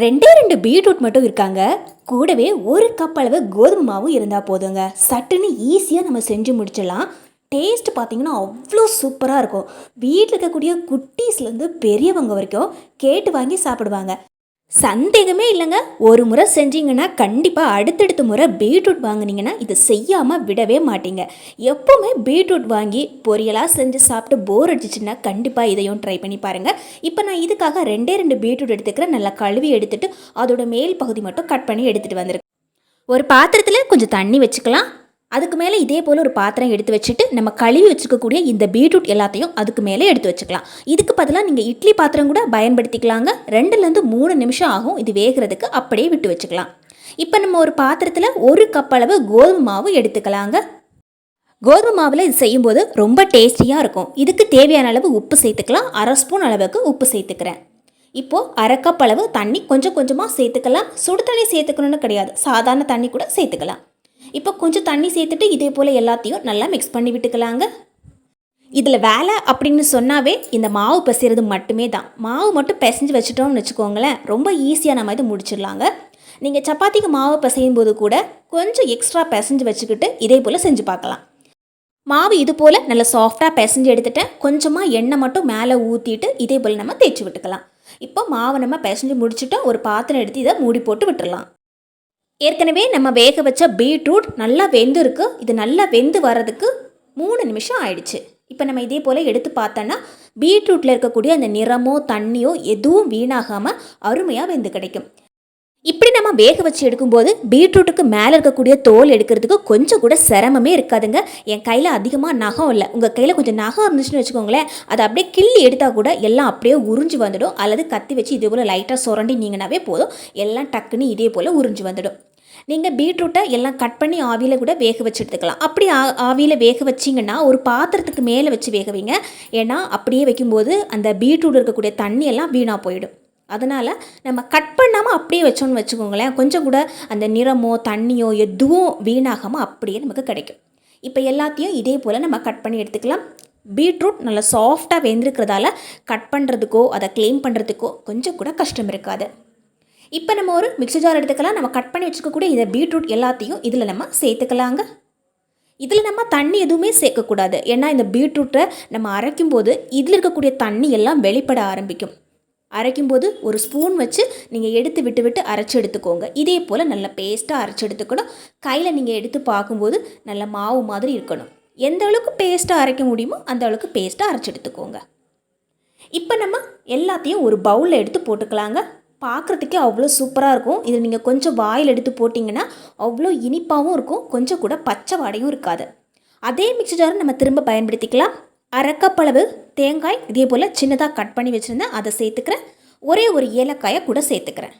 ரெண்டே ரெண்டு பீட்ரூட் மட்டும் இருக்காங்க. கூடவே ஒரு கப் அளவு கோதுமை மாவும் இருந்தால் போதுங்க. சட்டுன்னு ஈஸியாக நம்ம செஞ்சு முடிச்சிடலாம். டேஸ்ட் பார்த்தீங்கன்னா அவ்வளோ சூப்பராக இருக்கும். வீட்டில் இருக்கக்கூடிய குட்டீஸ்லேருந்து பெரியவங்க வரைக்கும் கேட்டு வாங்கி சாப்பிடுவாங்க. சந்தேகமே இல்லைங்க. ஒரு முறை செஞ்சீங்கன்னா கண்டிப்பாக அடுத்தடுத்த முறை பீட்ரூட் வாங்குனீங்கன்னா இது செய்யாமல் விடவே மாட்டீங்க. எப்போவுமே பீட்ரூட் வாங்கி பொரியலாக செஞ்சு சாப்பிட்டு போர் அடிச்சிச்சுன்னா கண்டிப்பாக இதையும் ட்ரை பண்ணி பாருங்கள் இப்போ நான் இதுக்காக ரெண்டே ரெண்டு பீட்ரூட் எடுத்துக்கிறேன். நல்லா கழுவி எடுத்துட்டு அதோட மேல் பகுதி மட்டும் கட் பண்ணி எடுத்துகிட்டு வந்திருக்கேன். ஒரு பாத்திரத்தில் கொஞ்சம் தண்ணி வச்சுக்கலாம். அதுக்கு மேலே இதே போல் ஒரு பாத்திரம் எடுத்து வச்சுட்டு நம்ம கழுவி வச்சுக்கக்கூடிய இந்த பீட்ரூட் எல்லாத்தையும் அதுக்கு மேலே எடுத்து வச்சுக்கலாம். இதுக்கு பதிலாக நீங்கள் இட்லி பாத்திரம் கூட பயன்படுத்திக்கலாங்க. ரெண்டுலேருந்து மூணு நிமிஷம் ஆகும் இது வேகிறதுக்கு அப்படியே விட்டு வச்சுக்கலாம். இப்போ நம்ம ஒரு பாத்திரத்தில் ஒரு கப் அளவு கோதுமை மாவு எடுத்துக்கலாங்க. கோதுமை மாவில் இது செய்யும்போது ரொம்ப டேஸ்டியாக இருக்கும். இதுக்கு தேவையான அளவு உப்பு சேர்த்துக்கலாம். அரை ஸ்பூன் அளவுக்கு உப்பு சேர்த்துக்கிறேன். இப்போது அரை கப் அளவு தண்ணி கொஞ்சம் கொஞ்சமாக சேர்த்துக்கலாம். சுடு தண்ணி சேர்த்துக்கணும்னு கிடையாது. சாதாரண தண்ணி கூட சேர்த்துக்கலாம். இப்போ கொஞ்சம் தண்ணி சேர்த்துட்டு இதே போல் எல்லாத்தையும் நல்லா மிக்ஸ் பண்ணி விட்டுக்கலாங்க. இதில் வேலை அப்படின்னு சொன்னாவே இந்த மாவு பிசைறது மட்டுமே தான். மாவு மட்டும் பிசைஞ்சு வச்சுட்டோம்னு வச்சுக்கோங்களேன் ரொம்ப ஈஸியாக நம்ம இது முடிச்சிடலாங்க. நீங்கள் சப்பாத்திக்கு மாவு பிசையும் போது கூட கொஞ்சம் எக்ஸ்ட்ரா பிசைஞ்சு வச்சுக்கிட்டு இதே போல் செஞ்சு பார்க்கலாம். மாவு இது போல் நல்லா சாஃப்டாக பிசைஞ்சு எடுத்துட்டேன் கொஞ்சமாக எண்ணெய் மட்டும் மேலே ஊற்றிட்டு இதே போல் நம்ம தேய்ச்சி விட்டுக்கலாம். இப்போ மாவை நம்ம பிசைஞ்சு முடிச்சுட்டோம் ஒரு பாத்திரம் எடுத்து இதை மூடி போட்டு விட்டுடலாம் ஏற்கனவே நம்ம வேக வச்ச பீட்ரூட் நல்லா வெந்துருக்கு. இது நல்லா வெந்து வர்றதுக்கு மூணு நிமிஷம் ஆயிடுச்சு. இப்போ நம்ம இதே போல் எடுத்து பார்த்தோன்னா பீட்ரூட்டில் இருக்கக்கூடிய அந்த நிறமோ தண்ணியோ எதுவும் வீணாகாமல் அருமையாக வெந்து கிடைக்கும். இப்படி நம்ம வேக வச்சு எடுக்கும்போது பீட்ரூட்டுக்கு மேலே இருக்கக்கூடிய தோல் எடுக்கிறதுக்கு கொஞ்சம் கூட சிரமமே இருக்காதுங்க. என் கையில் அதிகமாக நகம் இல்லை. உங்கள் கையில் கொஞ்சம் நகம் இருந்துச்சுன்னு வச்சுக்கோங்களேன். அதை அப்படியே கிள்ளி எடுத்தால் கூட எல்லாம் அப்படியே உறிஞ்சு வந்துடும். அல்லது கத்தி வச்சு இதே போல் லைட்டாக சுரண்டினீங்கனாவே போதும். எல்லாம் டக்குன்னு இதே போல் உறிஞ்சு வந்துடும். நீங்கள் பீட்ரூட்டை எல்லாம் கட் பண்ணி ஆவியில் கூட வேக வச்சு எடுத்துக்கலாம். அப்படி ஆ ஆவியில் வேக வச்சிங்கன்னா ஒரு பாத்திரத்துக்கு மேலே வச்சு வேக வைங்க. ஏன்னா அப்படியே வைக்கும்போது அந்த பீட்ரூட் இருக்கக்கூடிய தண்ணியெல்லாம் வீணாக போயிடும். அதனால் நம்ம கட் பண்ணாமல் அப்படியே வச்சோம்னு வச்சுக்கோங்களேன் கொஞ்சம் கூட அந்த நிறமோ தண்ணியோ எதுவும் வீணாகாமல் அப்படியே நமக்கு கிடைக்கும். இப்போ எல்லாத்தையும் இதே போல் நம்ம கட் பண்ணி எடுத்துக்கலாம். பீட்ரூட் நல்லா சாஃப்டாக வெந்திருக்கிறதால கட் பண்ணுறதுக்கோ அதை க்ளீன் பண்ணுறதுக்கோ கொஞ்சம் கூட கஷ்டம் இருக்காது. இப்போ நம்ம ஒரு மிக்ஸி ஜார் எடுத்துக்கலாம். நம்ம கட் பண்ணி வச்சுக்கக்கூடிய இதை பீட்ரூட் எல்லாத்தையும் இதில் நம்ம சேர்த்துக்கலாங்க. இதில் நம்ம தண்ணி எதுவுமே சேர்க்கக்கூடாது. ஏன்னா இந்த பீட்ரூட்டை நம்ம அரைக்கும் போது இதில் இருக்கக்கூடிய தண்ணி எல்லாம் வெளிப்பட ஆரம்பிக்கும். அரைக்கும்போது ஒரு ஸ்பூன் வச்சு நீங்கள் எடுத்து விட்டு விட்டு அரைச்சி எடுத்துக்கோங்க. இதே போல் நல்ல பேஸ்ட்டாக அரைச்சி எடுத்துக்கணும். கையில் நீங்கள் எடுத்து பார்க்கும்போது நல்ல மாவு மாதிரி இருக்கணும். எந்த அளவுக்கு பேஸ்ட்டாக அரைக்க முடியுமோ அந்த அளவுக்கு பேஸ்ட்டாக அரைச்சி எடுத்துக்கோங்க. இப்போ நம்ம எல்லாத்தையும் ஒரு பவுலில் எடுத்து போட்டுக்கலாங்க. பார்க்குறதுக்கே அவ்வளோ சூப்பராக இருக்கும். இது நீங்கள் கொஞ்சம் வாயில் எடுத்து போட்டிங்கன்னா அவ்வளோ இனிப்பாகவும் இருக்கும். கொஞ்சம் கூட பச்சை வாடையும் இருக்காது. அதே மிக்சர் ஜாரை நம்ம திரும்ப பயன்படுத்திக்கலாம். அரைக்கப்பளவு தேங்காய் இதே போல் சின்னதாக கட் பண்ணி வச்சுருந்தேன். அதை சேர்த்துக்கிறேன். ஒரே ஒரு ஏலக்காயை கூட சேர்த்துக்கிறேன்.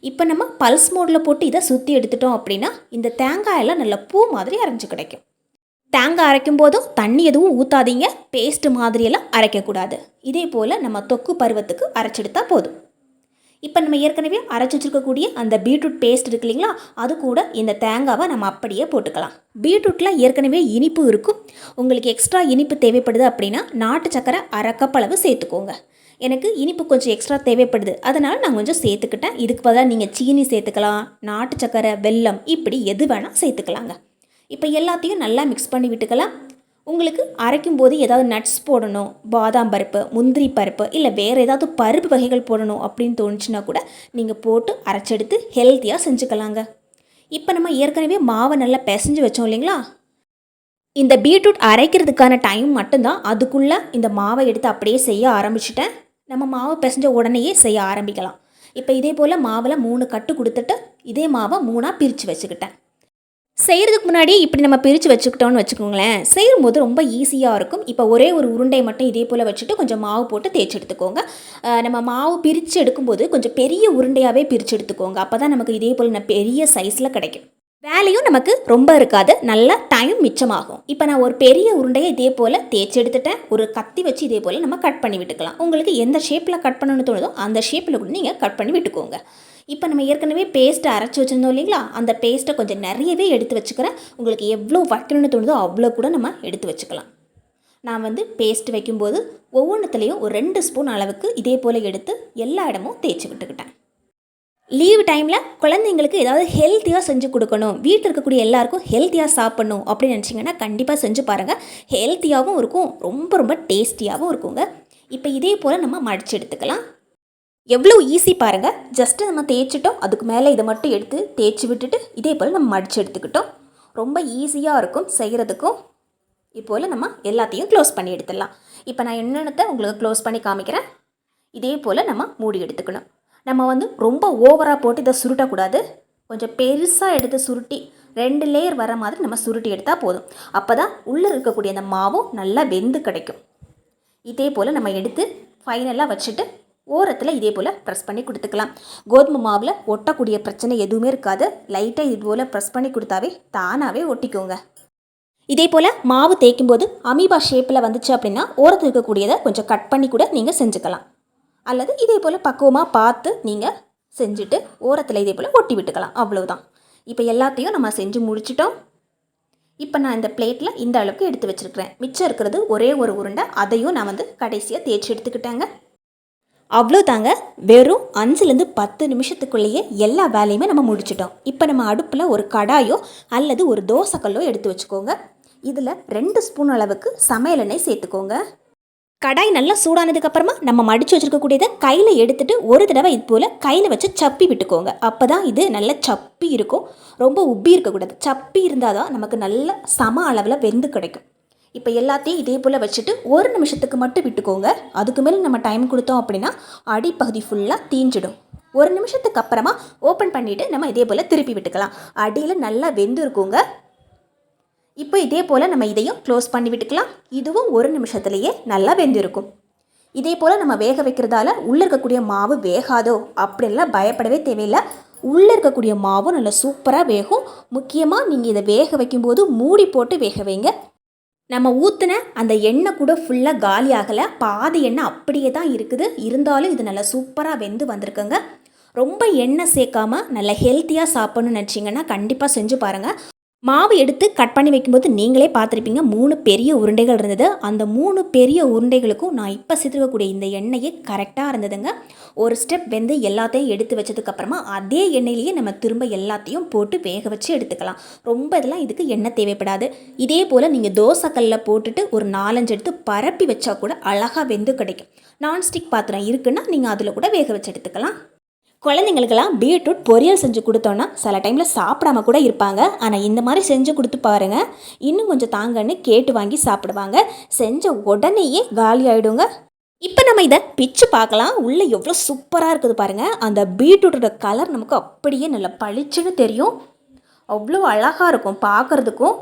இப்போ நம்ம பல்ஸ் மோடில் போட்டு இதை சுற்றி எடுத்துட்டோம் அப்படின்னா இந்த தேங்காயெல்லாம் நல்ல பூ மாதிரி அரைஞ்சு கிடைக்கும். தேங்காய் அரைக்கும் போதும் தண்ணி எதுவும் ஊற்றாதீங்க பேஸ்ட் மாதிரியெல்லாம் அரைக்கக்கூடாது. இதே போல் நம்ம தொக்கு பருவத்துக்கு அரைச்செடுத்தா போதும். இப்போ நம்ம ஏற்கனவே அரைச்சி வச்சிருக்கக்கூடிய அந்த பீட்ரூட் பேஸ்ட் இருக்கு இல்லைங்களா? அது கூட இந்த தேங்காவை நம்ம அப்படியே போட்டுக்கலாம். பீட்ரூட்டில் ஏற்கனவே இனிப்பு இருக்கும். உங்களுக்கு எக்ஸ்ட்ரா இனிப்பு தேவைப்படுது அப்படின்னா நாட்டு சக்கரை அரை கப் அளவு சேர்த்துக்கோங்க. எனக்கு இனிப்பு கொஞ்சம் எக்ஸ்ட்ரா தேவைப்படுது. அதனால் நான் கொஞ்சம் சேர்த்துக்கிட்டேன். இதுக்கு பதிலாக நீங்கள் சீனி சேர்த்துக்கலாம் நாட்டு சக்கரை வெல்லம் இப்படி எது வேணால் சேர்த்துக்கலாங்க. இப்போ எல்லாத்தையும் நல்லா மிக்ஸ் பண்ணி விட்டுக்கலாம். உங்களுக்கு அரைக்கும் போது ஏதாவது நட்ஸ் போடணும் பாதாம் பருப்பு முந்திரி பருப்பு இல்லை வேறு ஏதாவது பருப்பு வகைகள் போடணும் அப்படின்னு தோணுச்சுன்னா கூட நீங்கள் போட்டு அரைச்செடுத்து ஹெல்த்தியாக செஞ்சுக்கலாங்க. இப்போ நம்ம ஏற்கனவே மாவை நல்லா பிசைஞ்சு வச்சோம் இல்லைங்களா? இந்த பீட்ரூட் அரைக்கிறதுக்கான டைம் மட்டும்தான் அதுக்குள்ளே இந்த மாவை எடுத்து அப்படியே செய்ய ஆரம்பிச்சிட்டேன். நம்ம மாவை பிசைஞ்ச உடனேயே செய்ய ஆரம்பிக்கலாம். இப்போ இதே போல் மாவில் மூணு கட்டு கொடுத்துட்டு இதே மாவை மூணாக பிரித்து வச்சுக்கிட்டேன். செய்கிறதுக்கு முன்னாடி இப்படி நம்ம பிரித்து வச்சுக்கிட்டோம்னு வச்சுக்கோங்களேன். செய்யும்போது ரொம்ப ஈஸியாக இருக்கும். இப்போ ஒரே ஒரு உருண்டை மட்டும் இதே போல் வச்சுட்டு கொஞ்சம் மாவு போட்டு தேய்ச்சி எடுத்துக்கோங்க. நம்ம மாவு பிரித்து எடுக்கும்போது கொஞ்சம் பெரிய உருண்டையாகவே பிரித்து எடுத்துக்கோங்க. அப்போ தான் நமக்கு இதே போல் பெரிய சைஸில் கிடைக்கும். வேலையும் நமக்கு ரொம்ப இருக்காது. நல்ல டைம் மிச்சமாகும். இப்போ நான் ஒரு பெரிய உருண்டையை இதே போல் தேய்ச்சி எடுத்துட்டேன். ஒரு கத்தி வச்சு இதே போல் நம்ம கட் பண்ணி விட்டுக்கலாம். உங்களுக்கு எந்த ஷேப்பில் கட் பண்ணணும்னு தோணுதோ அந்த ஷேப்பில் கூட நீங்கள் கட் பண்ணி விட்டுக்கோங்க. இப்போ நம்ம ஏற்கனவே பேஸ்ட்டை அரைச்சி வச்சுருந்தோம் இல்லைங்களா? அந்த பேஸ்ட்டை கொஞ்சம் நிறையவே எடுத்து வச்சுக்கிறேன். உங்களுக்கு எவ்வளோ வைக்கணும்னு தோணுதோ அவ்வளோ கூட நம்ம எடுத்து வச்சுக்கலாம். நான் வந்து பேஸ்ட் வைக்கும்போது ஒவ்வொன்றத்துலேயும் ஒரு ரெண்டு ஸ்பூன் அளவுக்கு இதே போல் எடுத்து எல்லா இடமும் தேய்ச்சி விட்டுக்கிட்டேன். லீவ் டைமில் குழந்தைங்களுக்கு ஏதாவது ஹெல்த்தியாக செஞ்சு கொடுக்கணும். வீட்டில் இருக்கக்கூடிய எல்லாருக்கும் ஹெல்த்தியாக சாப்பிட்ணும் அப்படின்னு நினச்சிங்கன்னா கண்டிப்பாக செஞ்சு பாருங்கள் ஹெல்த்தியாகவும் இருக்கும் ரொம்ப ரொம்ப டேஸ்டியாகவும் இருக்குங்க. இப்போ இதே போல் நம்ம மடிச்சு எடுத்துக்கலாம். எவ்வளோ ஈஸி பாருங்கள் ஜஸ்ட்டு நம்ம தேய்ச்சிட்டோம். அதுக்கு மேலே இதை மட்டும் எடுத்து தேய்ச்சி விட்டுட்டு இதே போல் நம்ம மடிச்சு எடுத்துக்கிட்டோம். ரொம்ப ஈஸியாக இருக்கும் செய்கிறதுக்கும் இப்போல் நம்ம எல்லாத்தையும் க்ளோஸ் பண்ணி எடுத்துடலாம். இப்போ நான் என்னென்னத்தை உங்களுக்கு க்ளோஸ் பண்ணி காமிக்கிறேன். இதே போல் நம்ம மூடி எடுத்துக்கணும். நம்ம வந்து ரொம்ப ஓவராக போட்டு இதை சுருட்டக்கூடாது. கொஞ்சம் பெருசாக எடுத்து சுருட்டி ரெண்டு லேயர் வர மாதிரி நம்ம சுருட்டி எடுத்தால் போதும். அப்போ தான் உள்ளே இருக்கக்கூடிய அந்த மாவும் நல்லா வெந்து கிடைக்கும். இதே போல் நம்ம எடுத்து ஃபைனலாக வச்சுட்டு ஓரத்தில் இதே போல் ப்ரெஸ் பண்ணி கொடுத்துக்கலாம். கோதுமை மாவில் ஒட்டக்கூடிய பிரச்சனை எதுவுமே இருக்காது. லைட்டாக இது போல் ப்ரெஸ் பண்ணி கொடுத்தாவே தானாகவே ஒட்டிக்கோங்க. இதே போல் மாவு தேய்க்கும் போது அமீபா ஷேப்பில் வந்துச்சு அப்படின்னா ஓரத்தில் இருக்கக்கூடியதை கொஞ்சம் கட் பண்ணி கூட நீங்கள் செஞ்சுக்கலாம். அல்லது இதே போல் பக்குவமாக பார்த்து நீங்கள் செஞ்சுட்டு ஓரத்தில் இதே போல் ஒட்டி விட்டுக்கலாம். அவ்வளோதான் இப்போ எல்லாத்தையும் நம்ம செஞ்சு முடிச்சிட்டோம். இப்போ நான் இந்த பிளேட்டில் இந்த அளவுக்கு எடுத்து வச்சுருக்கிறேன். மிச்சம் இருக்கிறது ஒரே ஒரு உருண்டை. அதையும் நான் வந்து கடைசியாக தேய்ச்சி எடுத்துக்கிட்டேங்க. அவ்வளோ தாங்க வெறும் அஞ்சுலேருந்து பத்து நிமிஷத்துக்குள்ளேயே எல்லா வேலையுமே நம்ம முடிச்சிட்டோம். இப்போ நம்ம அடுப்பில் ஒரு கடாயோ அல்லது ஒரு தோசைக்கல்லோ எடுத்து வச்சுக்கோங்க. இதில் ரெண்டு ஸ்பூன் அளவுக்கு சமையல் எண்ணெய் சேர்த்துக்கோங்க. கடாய் நல்லா சூடானதுக்கப்புறமா நம்ம மடித்து வச்சுருக்கக்கூடியதை கையில் எடுத்துகிட்டு ஒரு தடவை இது போல் கையில் வச்சு சப்பி விட்டுக்கோங்க. அப்போ தான் இது நல்ல சப்பி இருக்கும். ரொம்ப உப்பி இருக்கக்கூடாது. சப்பி இருந்தால் தான் நமக்கு நல்ல சம அளவில் வெந்து கிடைக்கும். இப்போ எல்லாத்தையும் இதே போல் வச்சுட்டு ஒரு நிமிஷத்துக்கு மட்டும் விட்டுக்கோங்க. அதுக்கு மேலே நம்ம டைம் கொடுத்தோம் அப்படின்னா அடிப்பகுதி ஃபுல்லாக தீஞ்சிடும். ஒரு நிமிஷத்துக்கு அப்புறமா ஓப்பன் பண்ணிவிட்டு நம்ம இதே போல் திருப்பி விட்டுக்கலாம். அடியில் நல்லா வெந்து இருக்குங்க இப்போ இதே போல் நம்ம இதையும் க்ளோஸ் பண்ணி விட்டுக்கலாம். இதுவும் ஒரு நிமிஷத்துலேயே நல்லா வெந்திருக்கும். இதே போல் நம்ம வேக வைக்கிறதால உள்ளே இருக்கக்கூடிய மாவு வேகாதோ அப்படின்லாம் பயப்படவே தேவையில்லை. உள்ளே இருக்கக்கூடிய மாவும் நல்லா சூப்பராக வேகும். முக்கியமாக நீங்கள் இதை வேக வைக்கும்போது மூடி போட்டு வேக வைங்க. நம்ம ஊற்றின அந்த எண்ணெய் கூட ஃபுல்லாக காலி ஆகலை. பாதி எண்ணெய் அப்படியே தான் இருக்குது. இருந்தாலும் இது நல்லா சூப்பராக வெந்து வந்திருக்குங்க. ரொம்ப எண்ணெய் சேர்க்காம நல்லா ஹெல்த்தியாக சாப்பிட்ணுன்னு நினச்சிங்கன்னா கண்டிப்பாக செஞ்சு பாருங்கள் மாவு எடுத்து கட் பண்ணி வைக்கும்போது நீங்களே பார்த்துருப்பீங்க மூணு பெரிய உருண்டைகள் இருந்தது. அந்த மூணு பெரிய உருண்டைகளுக்கும் நான் இப்போ சேர்த்துக்கக்கூடிய இந்த எண்ணெயே கரெக்டாக இருந்ததுங்க. ஒரு ஸ்டெப் வெந்து எல்லாத்தையும் எடுத்து வச்சதுக்கப்புறமா அதே எண்ணெயிலேயே நம்ம திரும்ப எல்லாத்தையும் போட்டு வேக வச்சு எடுத்துக்கலாம். ரொம்ப இதெல்லாம் இதுக்கு எண்ணெய் தேவைப்படாது. இதே போல் நீங்கள் தோசைக்கல்லில் போட்டுட்டு ஒரு நாலஞ்சு எடுத்து பரப்பி வச்சா கூட அழகாக வெந்து கிடைக்கும். நான்ஸ்டிக் பாத்திரம் இருக்குன்னா நீங்கள் அதில் கூட வேக வச்சு எடுத்துக்கலாம். குழந்தைங்களுக்கெல்லாம் பீட்ரூட் பொரியல் செஞ்சு கொடுத்தோன்னா சில டைமில் சாப்பிடாம கூட இருப்பாங்க. ஆனால் இந்த மாதிரி செஞ்சு கொடுத்து பாருங்கள் இன்னும் கொஞ்சம் தாங்கன்னு கேட்டு வாங்கி சாப்பிடுவாங்க. செஞ்ச உடனேயே காலி ஆகிடுங்க இப்போ நம்ம இதை பிச்சு பார்க்கலாம். உள்ளே எவ்வளோ சூப்பராக இருக்குது பாருங்கள் அந்த பீட்ரூட்டோட கலர் நமக்கு அப்படியே நல்லா பளிச்சுன்னு தெரியும். அவ்வளோ அழகாக இருக்கும் பார்க்குறதுக்கும்.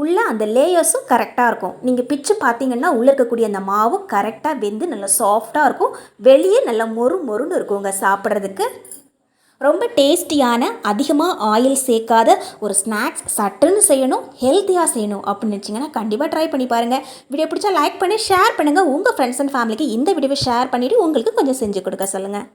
உள்ள அந்த லேயர்ஸும் கரெக்டாக இருக்கும். நீங்கள் பிச்சு பார்த்தீங்கன்னா உள்ளே இருக்கக்கூடிய அந்த மாவும் கரெக்டாக வெந்து நல்லா சாஃப்டாக இருக்கும். வெளியே நல்லா மொறு மொறுன்னு இருக்குங்க சாப்பிட்றதுக்கு. ரொம்ப டேஸ்டியான அதிகமாக ஆயில் சேர்க்காத ஒரு ஸ்நாக்ஸ் சட்டுன்னு செய்யணும் ஹெல்த்தியாக செய்யணும் அப்படின்னு நினச்சிங்கன்னா கண்டிப்பாக ட்ரை பண்ணி பாருங்கள் வீடியோ பிடிச்சா லைக் பண்ணி ஷேர் பண்ணுங்கள் உங்கள் ஃப்ரெண்ட்ஸ் அண்ட் ஃபேமிலிக்கு இந்த வீடியோவை ஷேர் பண்ணிவிட்டு உங்களுக்கு கொஞ்சம் செஞ்சு கொடுக்க சொல்லுங்கள்